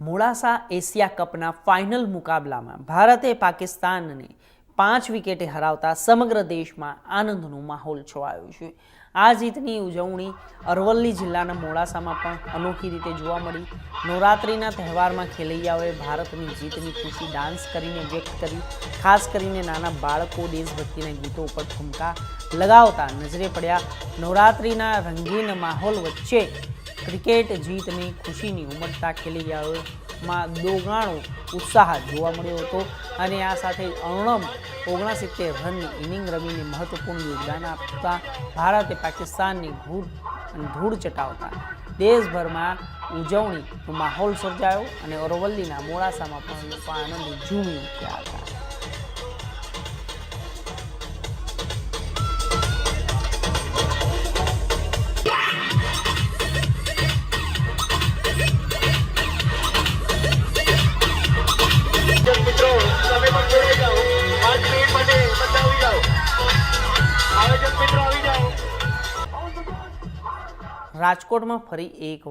Modasa Asia કપના final મુકાબલામાં ભારતે પાકિસ્તાનને પાંચ વિકેટે હરાવતા સમગ્ર દેશમાં આનંદનો માહોલ છવાયો છે. આ જીતની ઉજવણી અરવલ્લી જિલ્લાના મોડાસામાં પણ અનોખી રીતે જોવા મળી. નવરાત્રિના તહેવારમાં ખેલૈયાઓએ ભારતની જીતની ખુશી ડાન્સ કરીને વ્યક્ત કરી. ખાસ કરીને નાના બાળકો દેશભક્તિના ગીતો ઉપર ઠુમકા લગાવતા નજરે પડ્યા. નવરાત્રિના રંગીન માહોલ વચ્ચે ક્રિકેટ જીતની ખુશીની ઉમટતા ખેલૈયાઓમાં દોગાણો ઉત્સાહ જોવા મળ્યો હતો અને આ સાથે અણમ ઓગણસિત્તેર રનની ઇનિંગ રમીને મહત્વપૂર્ણ યોગદાન આપતા ભારતે પાકિસ્તાનની ધૂળ ધૂળ ચટાવતા. દેશભરમાં ઉજવણીનો માહોલ સર્જાયો અને અરવલ્લીના મોડાસામાં પણ લોકો આનંદ ઝૂમી ઉઠ્યા હતા. રાજકોટમાં ફરી એક